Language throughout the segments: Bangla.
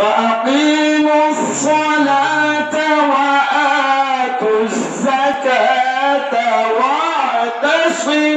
فأقيموا الصلاة وآتوا الزكاة واعتصموا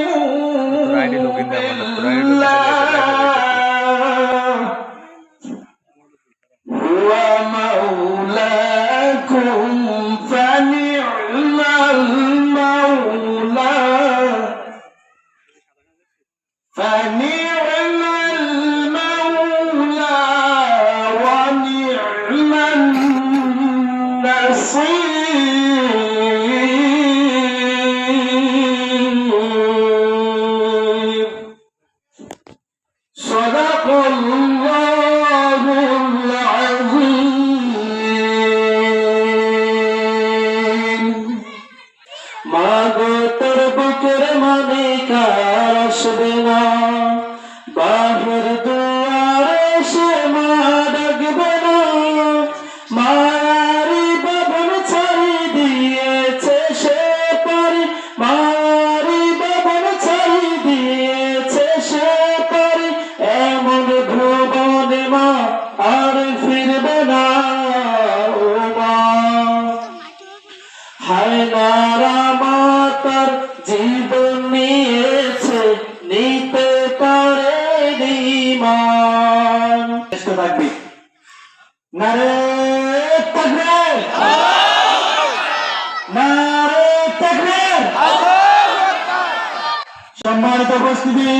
উপস্থিতি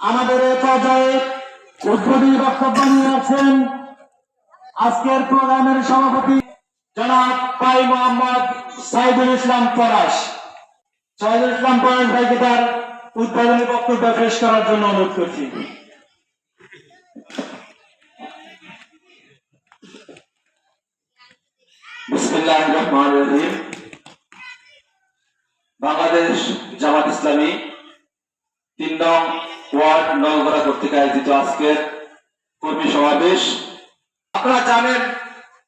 আমাদের পর্যায়ে উদ্বোধনী বক্তব্য নিয়ে আছেন আজকের প্রোগ্রামের সভাপতি জনাব মোহাম্মদ সাইদুল ইসলাম সাইদুল ইসলাম ভাইকে তার উদ্বোধনী বক্তব্য পেশ করার জন্য অনুরোধ করছি। বাংলাদেশ জামাত ইসলামী তিন নং ওয়ার্ড নলগড়া কর্তৃক আয়োজিত আজকের কর্মী সমাবেশ। আপনারা জানেন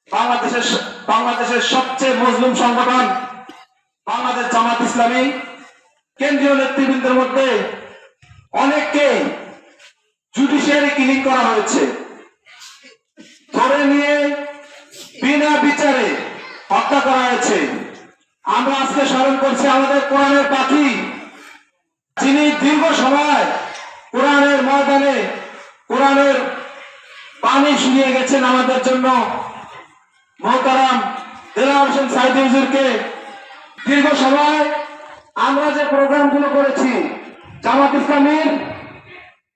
বাংলাদেশের বাংলাদেশের সবচেয়ে মজলুম সংগঠন বাংলাদেশ জামাত ইসলামী। কেন্দ্রীয় নেতৃবৃন্দের মধ্যে অনেককে জুডিশিয়ারি কিলিং করা হয়েছে। ধরে নিয়ে বিনা বিচারে হত্যা করা হয়েছে। আমরা আজকে স্মরণ করছি আমাদের কোরআনের পাখি যিনি দীর্ঘ সময় কোরআনের ময়দানে, কোরআনের পানি শুনিয়ে গেছেন আমাদের জন্য, মোহতারাম দেলাওয়ার হোসেন সাইদি হুজুরকে দীর্ঘ সময় আমরা যে প্রোগ্রামগুলো করেছি, জামাত ইসলামীর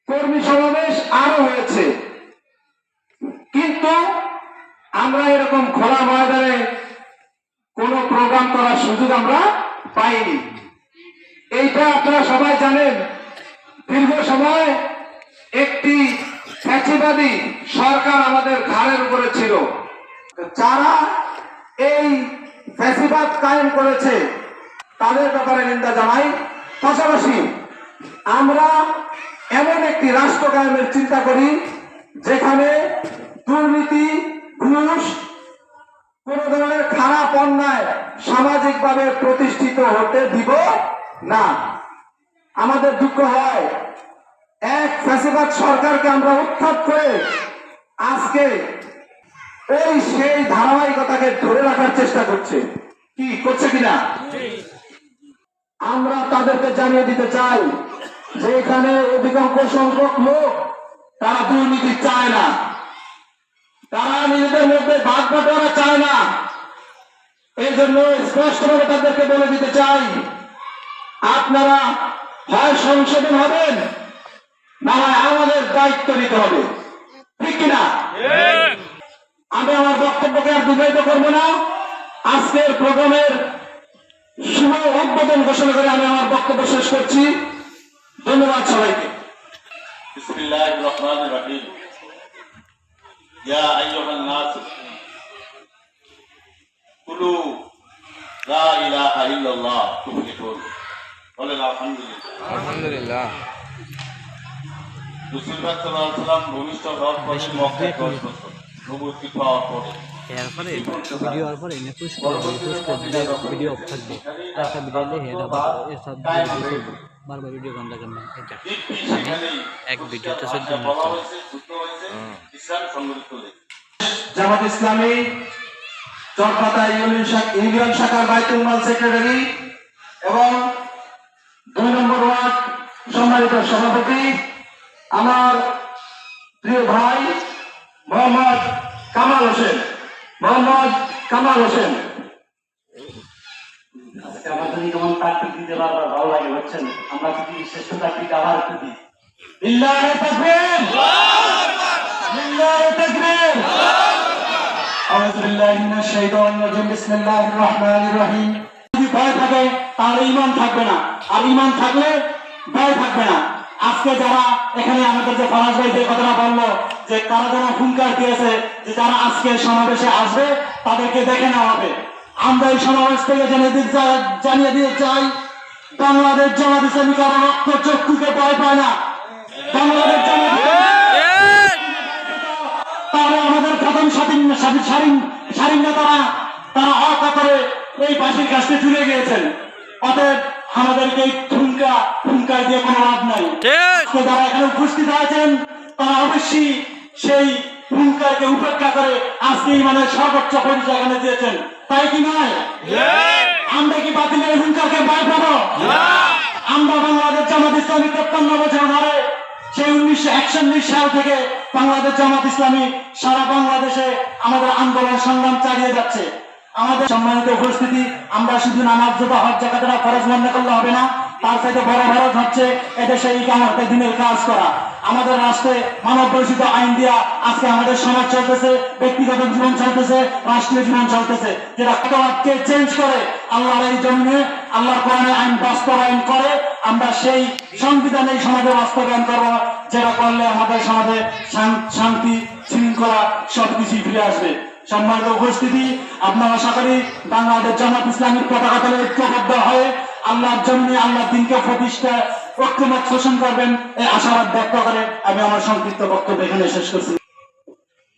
কর্মী সমাবেশ আরও হয়েছে। কিন্তু আমরা এরকম খোলা ময়দানে কোন প্রোগ্রাম করার সুযোগ আমরা পাইনি। এইটা আপনারা সবাই জানেন, দীর্ঘ সময় একটি ফ্যাসিবাদী সরকার আমাদের ঘাড়ের উপরে ছিল। যারা এই ফ্যাসিবাদ কায়েম করেছে, তাদের ব্যাপারে নিন্দা জানাই। পাশাপাশি আমরা এমন একটি রাষ্ট্র কায়েমের চিন্তা করি, যেখানে দুর্নীতি, ঘুষ, কোন ধরনের খারাপ অন্যায় সামাজিকভাবে প্রতিষ্ঠিত হতে দিব না। আমাদের দুঃখ হয়, এক ফ্যাসিবাদ সরকারকে আমরা উৎখাত করে আজকে ওই সেই ধারাবাহিকতাকে ধরে রাখার চেষ্টা করছে। কি, করছে কিনা? আমরা তাদেরকে জানিয়ে দিতে চাই যে এখানে অধিকাংশ সংখ্যক লোক, তারা দুর্নীতি চায় না। তারা নিজেদের মধ্যে ভাগ বাটোয়ারা চায় না। এই জন্য স্পষ্টভাবে তাদেরকে বলে দিতে চাই আপনারা হয় সংশোধন হবেন, না হয় আমাদের দায়িত্ব নিতে হবে। ঠিক কিনা? আমি আমার বক্তব্যকে আর বিবাহিত করব না। আজকের প্রোগ্রামের শুভ উদ্বোধন ঘোষণা করে আমি আমার বক্তব্য শেষ করছি। ধন্যবাদ সবাইকে। কুলু লা ইলাহা ইল্লাল্লাহ, তুফলিহুন। বলেন আলহামদুলিল্লাহ। আলহামদুলিল্লাহ। রসুলবাদ সাল্লাম ভূমিষ্ঠ হওয়ার পরে মক্কায় দশ বছর নবুতি পাওয়ার পরে। এরপরে ভিডিও হওয়ার পরে এনে পুশ করে পুশ করে ভিডিও অফ থাকবে। একটা ভিডিও দেখে এটা সব ভিডিও বারবার ভিডিও বন্ধ করবেন এটা এক ভিডিওতে চোদ্দ বলা মিনিট চলে হয়েছে যুদ্ধ হয়েছে ইসলাম জামাত চরপাতা ইউনিয়ন ইউনিয়ন শাখার বাইতুল মাল সেক্রেটারি এবং দুই নম্বর ওয়ার্ড সম্মানিত সভাপতি আমার প্রিয় ভাই মোহাম্মদ কামাল হোসেন। মোহাম্মদ কামাল হোসেন। আমার যদি কেমন দিতে পারব ভালো লাগে বুঝছেন? আমরা যদি শ্রেষ্ঠ তাকবির! আবার একটু দিই ভয় থাকে তাহলে ঈমান থাকবে না। আর ঈমান থাকলে ভয় থাকবে না। আজকে যারা এখানে আমাদের যে ফরাজ ভাই যে কথাটা বলল, যে কারা যারা হুঙ্কার দিয়েছে, যে যারা আজকে সমাবেশে আসবে, তাদেরকে দেখে নেওয়া হবে। আমরা এই সমাবেশ থেকে জেনে জানিয়ে দিতে চাই, বাংলাদেশ জামাত ইসলামী কারও রক্ত চক্ষুকে ভয় পায় না। বাংলাদেশ জামাত তাহলে আমাদের প্রথম স্বাধীন স্বাধীন স্বাধীন নেতারা, তারা অকাতরে এই বাসির কাছে জুড়ে গিয়েছেন। অতএব আমাদেরকে এই ঠুনকা ঠুনকার দিয়ে কোনো লাভ নাই। যারা এখানে উপস্থিত আছেন তারা অবশ্যই সেই হুঙ্কারকে উপেক্ষা করে আজকে মানে সর্বোচ্চ পরিচয় এখানে দিয়েছেন। তাই কি নয়? আমরা কি বাতিলের হুঙ্কারকে ভয় পাবো? আমরা বাংলাদেশ জামাত ইসলামী তেপ্পান্ন বছর ধরে সেই উনিশশো একচল্লিশ সাল থেকে বাংলাদেশ জামাত ইসলামী সারা বাংলাদেশে আমাদের আন্দোলন সংগ্রাম চালিয়ে যাচ্ছে। আমাদের সম্মানিত উপস্থিতি, আমরা শুধু নামাজ জোবা হজ জাকাতরা খরচ বন্ধ করলে হবে না, তার সাথে বড় খরচ হচ্ছে এদেশে এই কামতে দিনের কাজ করা। আমাদের রাষ্ট্রে মানব বৈশিত আইন দিয়া আজকে আমাদের সমাজ চলতেছে, ব্যক্তিগত জীবন চলতেছে, রাষ্ট্রীয় জীবন চলতেছে, যেটা কতকে চেঞ্জ করে, আল্লাহর এই জমিনে, আল্লাহর কোরআনে আইন বাস্তবায়ন করে, আমরা সেই সংবিধানে সমাজে বাস্তবায়ন করব, যেটা করলে আমাদের সমাজে শান্তি, শৃঙ্খলা সবকিছুই ফিরে আসবে। সম্মানিত উপস্থিতি আপনারা আশা করি বাংলাদেশ জামাত ইসলামীর পতাকা তলে ঐক্যবদ্ধ হয়ে আল্লাহর জন্য আল্লাহর দিনকে প্রতিষ্ঠা ঐক্যমত পোষণ করবেন এই আশাবাদ ব্যক্ত করে আমি আমার সংক্ষিপ্ত বক্তব্য এখানে শেষ করছি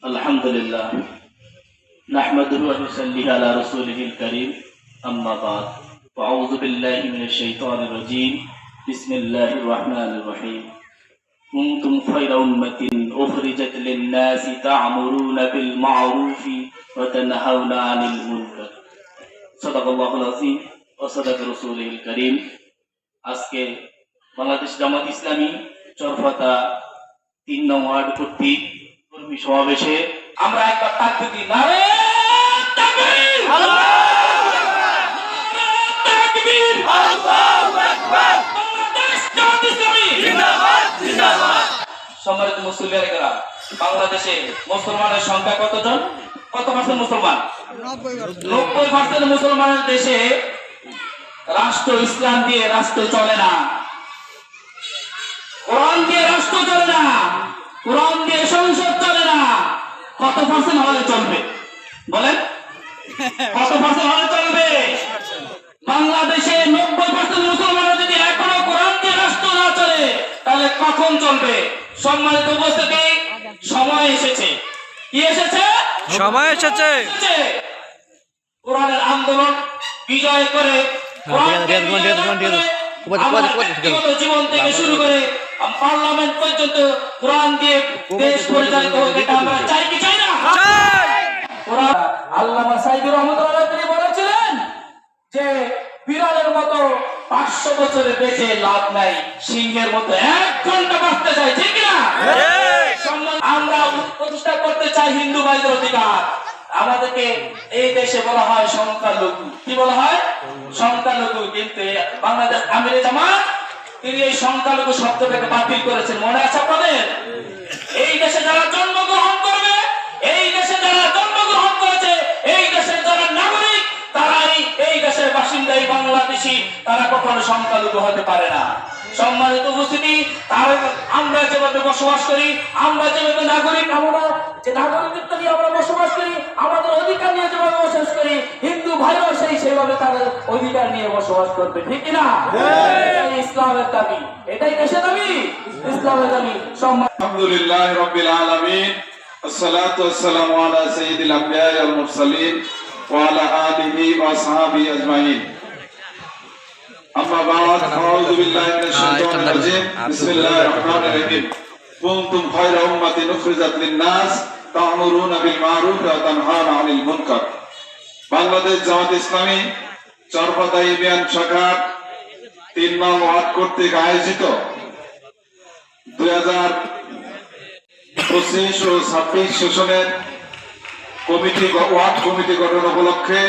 الحمد لله نحمده ونصلي على رسوله الكريم أما بعد وأعوذ بالله من الشيطان الرجيم بسم الله الرحمن الرحيم كنتم خير أمة أخرجت للناس تعمرون بالمعروف وتنهون عن المنكر صدق الله العظيم وصدق رسوله الكريم আজকে বাংলাদেশ জামাত ইসলামী চরফতা তিন নং ওয়ার্ড কর্তৃক কর্মী সমাবেশে আমরা একবার তাকবীর দিই নারে তাকবীর তাকবীর বাংলাদেশ সম্মানিত মুসলিমের বাংলাদেশে মুসলমানের সংখ্যা কতজন? কত পার্সেন্ট মুসলমান? নব্বই পার্সেন্ট মুসলমানের দেশে রাষ্ট্র ইসলাম দিয়ে রাষ্ট্র চলে না। কোরআন দিয়ে রাষ্ট্র চলে না। কোরআন দিয়ে সংসদ চলে না। কত পার্সেন্ট হলে চলবে? বলেন। কত পার্সেন্ট হলে চলবে? বাংলাদেশে নব্বই কখন চলবে? সম্মানিত উপস্থিতি সময় এসেছে। কি এসেছে? সময় এসেছে। কোরআনের আন্দোলন বিজয় করে জীবন থেকে শুরু করে পার্লামেন্ট পর্যন্ত কোরআন দিয়ে দেশ পরিচালিত হোক এটা আমরা চাই কি চাই না? কোরআন আল্লামা সাইদুর রহমতুল্লাহ তিনি বলেছিলেন যে বিড়ালের মতো বছরে বেঁচে লাভ নাই। সিংহের মতো এক ঘণ্টা বাঁচতে চাই ঠিক না আমরা প্রতিষ্ঠা করতে চাই হিন্দু ভাইদের অধিকার। আমাদেরকে এই দেশে বলা হয় সংখ্যালঘু। কি বলা হয়? সংখ্যালঘু। কিন্তু বাংলাদেশ আমিরে জামাত তিনি এই সংখ্যালঘু শব্দটাকে বাতিল করেছেন। মনে আছে আপনাদের? এই দেশে যারা জন্মগ্রহণ করবে এই দেশে যারা জন্মগ্রহণ করেছে এই দেশের যারা নাগরিক তারাই এই দেশের বাসিন্দা এই বাংলাদেশি তারা কখনো সংখ্যালঘু হতে পারে না সম্মানিত উপস্থিতি তার আমরা যেভাবে বসবাস করি আমরা যেভাবে নাগরিক আমরা যে নাগরিকত্ব নিয়ে আমরা বসবাস করি আমাদের অধিকার নিয়ে যেভাবে বসবাস করি হিন্দু ভাইরাও সেই সেভাবে তাদের অধিকার নিয়ে বসবাস করবে ঠিক না এটাই ইসলামের দাবি এটাই দেশের দাবি ইসলামের দাবি সম্মান الحمد لله رب العالمين الصلاة والسلام على سيد الأنبياء والمرسلين وعلى آله وأصحابه أجمعين أما بعد أعوذ بالله من الشيطان الرجيم بسم الله الرحمن الرحيم كنتم خير أمة أخرجت للناس তা'মুরুনা বিল মা'রুফ ওয়া তানহাউনা 'আনিল মুনকার বাংলাদেশ জামাত ইসলামী চরপাতা ইউনিয়ন শাখার তিন নং ওয়ার্ড কর্তৃক আয়োজিত দুই হাজার পঁচিশ ও ছাব্বিশ সেশনের কমিটি ওয়ার্ড কমিটি গঠন উপলক্ষে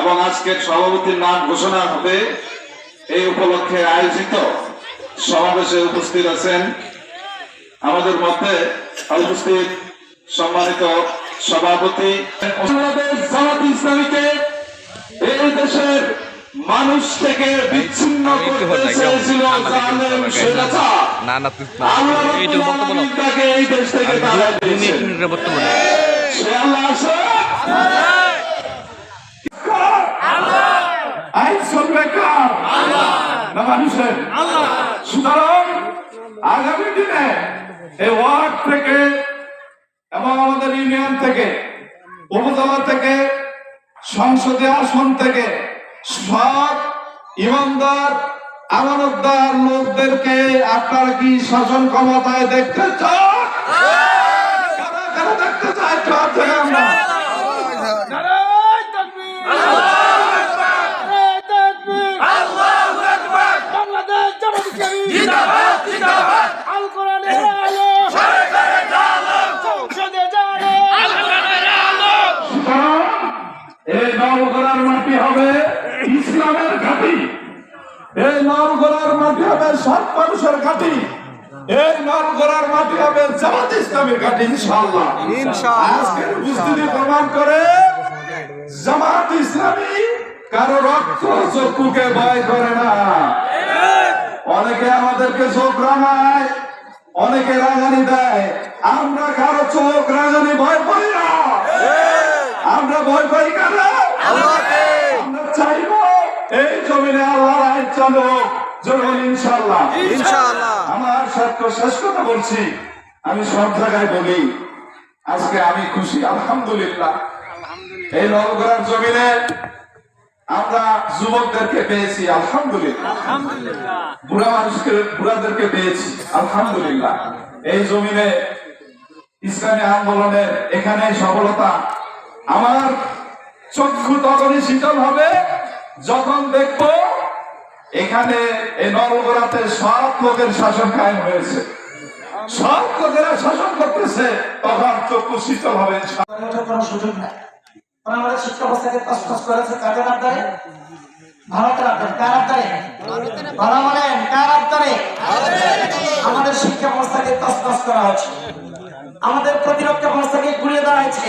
এবং আজকের সভাপতির নাম ঘোষণা হবে। এই উপলক্ষে আয়োজিত সমাবেশে উপস্থিত আছেন আমাদের মধ্যে উপস্থিত সম্মানিত সভাপতি। ইসলামীকে এই দেশের মানুষ থেকে বিচ্ছিন্ন করতে চেয়েছিল জালেম না না তুই এই দেশ থেকে আমি সংসদীয় আসন থেকে ইমানদার আমানতদার লোকদেরকে আপনারা কি শাসন ক্ষমতায় দেখতে চান কারা কারা দেখতে চায় একটু হাত থেকে আমরা সুতরাং এই নবগড়ার মাটি হবে ইসলামের ঘাঁটি এই নবগড়ার মাটি হবে সৎ ঘাঁটি এই নবগড়ার মাটি হবে জামাত ইসলামের ঘাঁটি ইনশাআল্লাহ। আজকের উপস্থিতি প্রমাণ করে জামাত ইসলামী কারও রক্ত চক্ষুকে ভয় করে না। অনেকে আমাদেরকে চোখ রাঙায় অনেকে রাঙানি দেয়। আমরা কারও চোখ রাঙানি ভয় পাই না। আমরা ভয় পাই কেন আমরা চাইব এই জমিনে আল্লাহ আইন চালু জমিন ইনশাল্লাহ ইনশাআল্লাহ। আমার সত্য শেষ কথা বলছি। আমি সব জায়গায় বলি। আজকে আমি খুশি আলহামদুলিল্লাহ। এই জমিনে আমরা যুবকদেরকে পেয়েছি আলহামদুলিল্লাহ। বুড়া মানুষকে বুড়াদেরকে পেয়েছি আলহামদুলিল্লাহ। এই জমিনে ইসলামী আন্দোলনের এখানে সফলতা আমার চক্ষু তখনই শীতল হবে যখন দেখব এখানে এই নরগোড়াতে সব লোকের শাসন কায়েম হয়েছে। সব লোকেরা শাসন করতেছে তখন চক্ষু শীতল হবে কোনো সুযোগ নাই। আমাদের শিক্ষা ব্যবস্থাকে তসতস করেছে কাদের আবদারে? ভারতের আবদারে। কার আবদারে? ভালো বলেন কার আবদারে? আমাদের শিক্ষা ব্যবস্থাকে তসতস করা আমাদের প্রতিরক্ষা ব্যবস্থাকে ঘুরিয়ে দেওয়া হয়েছে।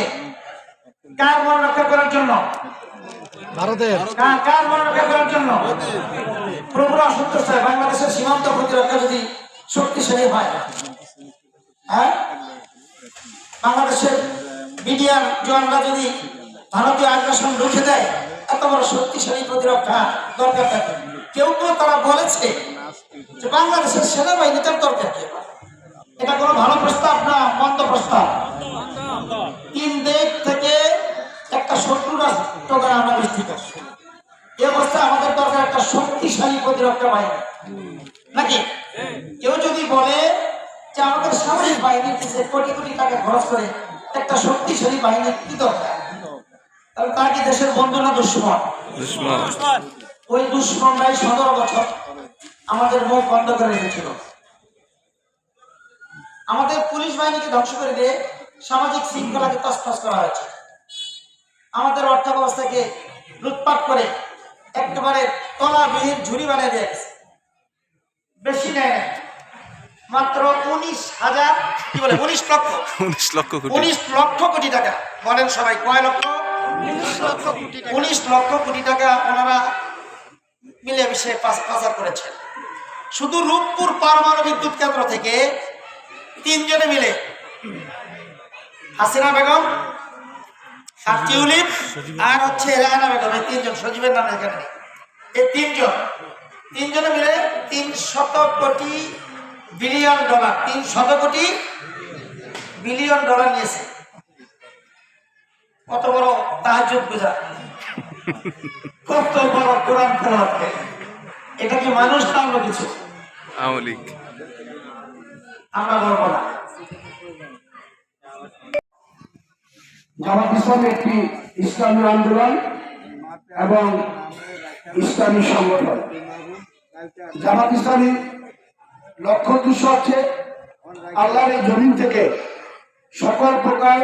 কার মন রক্ষা করার জন্য? ভারতের। কার কার মন রক্ষা করার জন্য? প্রভুর অসন্তুষ্ট হয় বাংলাদেশের সীমান্ত প্রতিরক্ষা যদি শক্তিশালী হয় হ্যাঁ? বাংলাদেশের মিডিয়ার জওয়ানরা যদি ভারতীয় আগ্রাসন রুখে দেয়, এত বড় শক্তিশালী প্রতিরক্ষা দরকার থাকে। কেউ কেউ তারা বলেছে যে বাংলাদেশের সেনাবাহিনী তার দরকার কি? এটা কোনো ভালো প্রস্তাব না মন্দ প্রস্তাব? তিন দিক থেকে একটা শত্রু রাষ্ট্র দ্বারা আমরা বিস্তৃত এই অবস্থায় আমাদের দরকার একটা শক্তিশালী প্রতিরক্ষা বাহিনী। নাকি? কেউ যদি বলে যে আমাদের সামরিক বাহিনীর পিছিয়ে কোটি কোটি টাকা খরচ করে একটা শক্তিশালী বাহিনীর কি দরকার? তাহলে তার কি দেশের বন্ধু না দুশ্মন? ওই দুশ্মনরাই সতেরো বছর আমাদের মুখ বন্ধ করে রেখেছিল। আমাদের পুলিশ বাহিনীকে ধ্বংস করে দিয়ে সামাজিক শৃঙ্খলাকে তসতস করা হয়েছে। আমাদের অর্থ ব্যবস্থাকে লুটপাট করে একেবারে তলাবিহীন ঝুড়ি বানিয়ে দিয়ে গেছে। বেশি নেয় না। মাত্র উনিশ হাজার কি বলে উনিশ লক্ষ। উনিশ লক্ষ কোটি। উনিশ লক্ষ কোটি টাকা। বলেন সবাই কয় লক্ষ? উনিশ লক্ষ কোটি টাকা ওনারা মিলে মিশে পাচ- পাচার করেছেন। শুধু রূপপুর পারমাণু বিদ্যুৎ কেন্দ্র থেকে তিনজনে মিলে হাসিনা বেগম আর টিউলিপ আর হচ্ছে রায়না বেগম এই তিনজন সজীবের নাম এখানে নেই। এই তিনজন তিনজনে মিলে তিন শত কোটি বিলিয়ন ডলার তিন শত কোটি বিলিয়ন ডলার নিয়েছে। কত বড় তাহাজুদ বুঝা। কত বড় কোরআন করে। এটা কি মানুষ না অন্য কিছু? আওয়ামী লীগ। আমরা বলব না। জামাত ইসলাম একটি ইসলামী আন্দোলন এবং ইসলামী সংগঠন। জামাত ইসলামী লক্ষ্য উদ্দেশ্য হচ্ছে আল্লাহর এই জমিন থেকে সকল প্রকার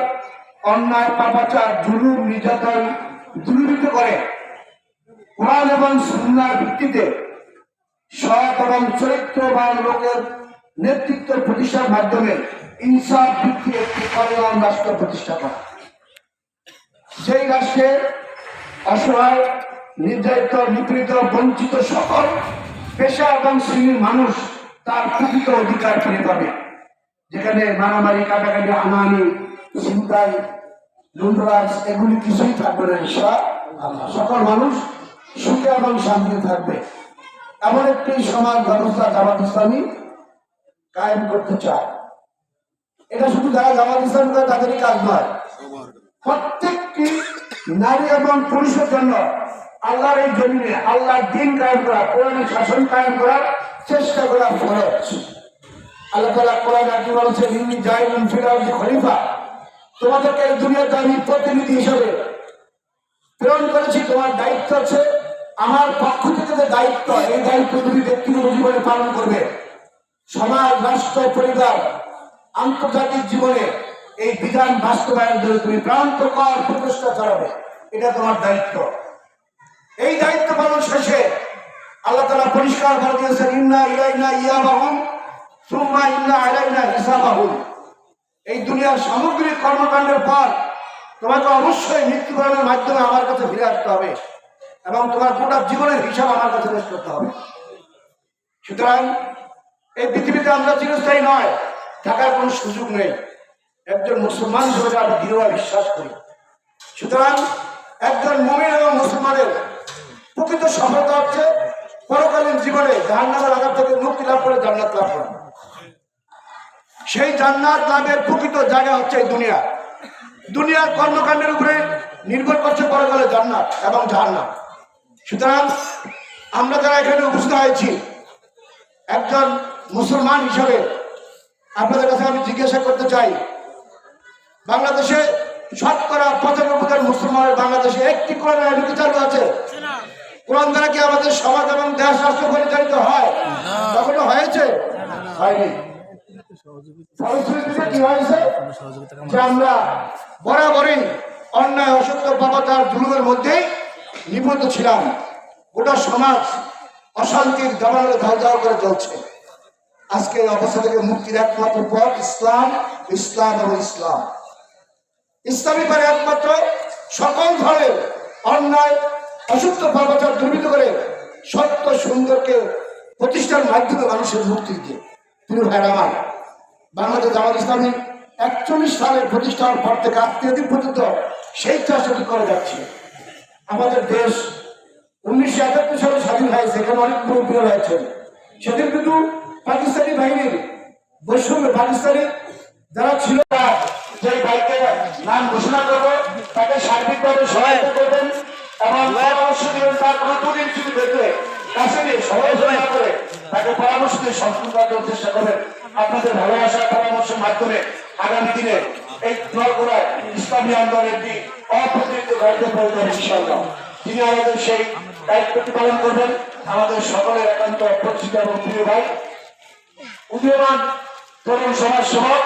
অন্যায়, পাপাচার, জুলুম, নির্যাতন দূরীভূত করে কোরআন এবং সুন্নার ভিত্তিতে সৎ এবং চরিত্রবান লোকের নেতৃত্ব প্রতিষ্ঠার মাধ্যমে ইনসাফ ভিত্তিক একটি কল্যাণ রাষ্ট্র প্রতিষ্ঠা করা। সেই রাষ্ট্রে অসহায়, নির্যাতিত, নিপীড়িত, বঞ্চিত সকল পেশা এবং শ্রেণির মানুষ তার প্রকৃত অধিকার ফিরে পাবে। যেখানে মারামারি, কাটাকাটি, আনানি চিন্তাই লুন্ডরাজ এগুলি কিছুই থাকবে না ঈশ্বর। সকল মানুষ সুখে এবং শান্তিতে থাকবে। এমন একটি সমাজ ব্যবস্থা জামাত ইসলামী কায়েম করতে চায়। এটা শুধু যারা জামাত ইসলাম তাদেরই কাজ নয় প্রত্যেকটি নারী এবং পুরুষের জন্য আল্লাহর এই জমিনে, আল্লাহর দিন কায়েম করা কোরআনের শাসন কায়েম করার চেষ্টা করা ফরজ। আল্লাহ কোরআন কি বলেছে ইনি জাইলুন ফিরাউজি খলিফা। তোমাদেরকে এই দুনিয়াতে আমি প্রতিনিধি হিসেবে প্রেরণ করেছি, তোমার দায়িত্ব আছে। আমার পক্ষ থেকে যে দায়িত্ব, এই দায়িত্ব তুমি ব্যক্তিগত জীবনে পালন করবে। সমাজ, রাষ্ট্র, পরিবার, আন্তর্জাতিক জীবনে এই বিধান বাস্তবায়ন করে তুমি প্রান্তকর প্রচেষ্টা চালাবে এটা তোমার দায়িত্ব। এই দায়িত্ব পালন শেষে আল্লাহ তালা পরিষ্কার করে দিয়েছেন, ইন্না ইলাইনা ইয়াবাহুম সুম্মা ইন্না আলাইনা হিসাবাহুম এই দুনিয়ার সামগ্রিক কর্মকাণ্ডের পর তোমাকে অবশ্যই মৃত্যুকরণের মাধ্যমে আমার কাছে ফিরে আসতে হবে এবং তোমার গোটা জীবনের হিসাব আমার কাছে পেশ করতে হবে। সুতরাং এই পৃথিবীতে আমরা চিরস্থায়ী নয়, থাকার কোনো সুযোগ নেই। একজন মুসলমান হিসেবে আমরা দৃঢ় বিশ্বাস করি। সুতরাং একজন মমিন এবং মুসলমানের প্রকৃত সফলতা হচ্ছে পরকালীন জীবনে জাহান্নামের আঘাত থেকে মুক্তি লাভ করে জান্নাত লাভ করা। সেই জান্নাত লাভের প্রকৃত জায়গা হচ্ছে এই দুনিয়া। দুনিয়ার কর্মকাণ্ডের উপরে নির্ভর করছে পরকালে জান্নাত এবং জাহান্নাম। সুতরাং আমরা যারা এখানে উপস্থিত হয়েছি, একজন মুসলমান হিসাবে আপনাদের কাছে আমি জিজ্ঞাসা করতে চাই বাংলাদেশে শতকরা পঁচানব্বই জন মুসলমানের বাংলাদেশে একটি কোরআন চালু আছে কোরআন দ্বারা কি আমাদের সমাজ এবং দেশ রাষ্ট্র পরিচালিত হয়? কখনো হয়েছে? হয়নি। হয়েছে? বরাবরই অন্যায় মধ্যেই ছিলাম। সমাজ অশান্তির করে চলছে। আজকে এই অবস্থা থেকে মুক্তির একমাত্র পথ ইসলাম ইসলাম এবং ইসলাম। ইসলামী পারে একমাত্র সকল ধরনের অন্যায় অসুস্থ পাপাচার দুর্বৃত করে সত্য সুন্দরকে প্রতিষ্ঠার মাধ্যমে মানুষের মুক্তি দিতে। তিনি ভাইয়ের আমার, বাংলাদেশ জামাত ইসলামী একচল্লিশ সালের প্রতিষ্ঠার পর থেকে আজকের দিন পর্যন্ত সেই চাষটি করে যাচ্ছে। আমাদের দেশ উনিশশো একাত্তর সালে স্বাধীন হয়েছে, এখানে অনেক মুরব্বী হয়েছে সেদিন কিন্তু পাকিস্তানি বাহিনীর বৈষম্য পাকিস্তানি যারা ছিল না, যে ভাইকে নাম ঘোষণা করব তাকে সার্বিকভাবে সহায়তা করবেন এবং পরামর্শ দিবেন তার কোনো ছুটি দেখলে। কাছে নিয়ে সমালোচনা করে তাকে পরামর্শ দিয়ে সম্পূর্ণ করার চেষ্টা করবেন। আপনাদের ভালোবাসা পরামর্শের মাধ্যমে আগামী দিনে এই দলগুলায় ইসলামী আন্দোলনের একটি অপ্রতিরিক্ত দায়িত্ব প্রয়োজন ইনশাল্লাহ তিনি আমাদের সেই দায়িত্বটি পালন করবেন আমাদের সকলের একান্ত পরিচিত এবং প্রিয় ভাই। উদীয়মান তরুণ সমাজ সেবক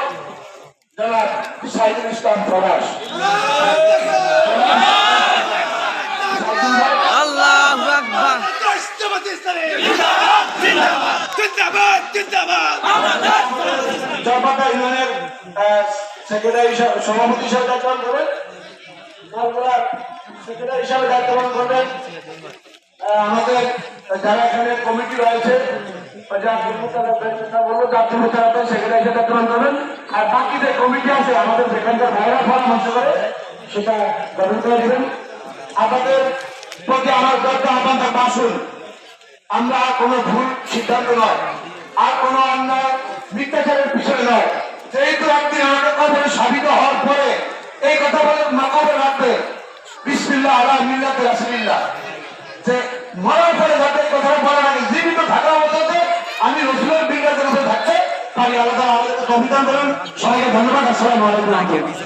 জনাব সাইদুল ইসলাম প্রকাশ সেক্রেটারি হিসাবে সভাপতি হিসাবে দায়িত্ব পালন করবেন। সেক্রেটারি হিসাবে দায়িত্ব পালন করবেন। আমাদের যারা এখানে কমিটি রয়েছে করবেন আর বাকি যে কমিটি আছে, আমাদের যেখানকার ভাইরা পরামর্শ করে, সেটা আপনাদের প্রতি আমার আহ্বান থাকবে আমরা কোনো ভুল সিদ্ধান্ত নয়, আর কোনো অন্যায় মিথ্যাচারের পিছনে নয়। যেহেতু একদিন আমাদের কবরে সাবিত হওয়ার পরে এই কথা বলে মাকবে রাখবে বিসমিল্লাহ আল্লাহ মিল্লাতে যে মরার পরে যাতে এই কথাটা বলা জীবিত থাকা অবস্থাতে আমি রসুলের বিজ্ঞানের উপরে থাকতে পারি আল্লাহ আমাদেরকে কবিতা করেন। সবাইকে ধন্যবাদ আসসালাম আলাইকুম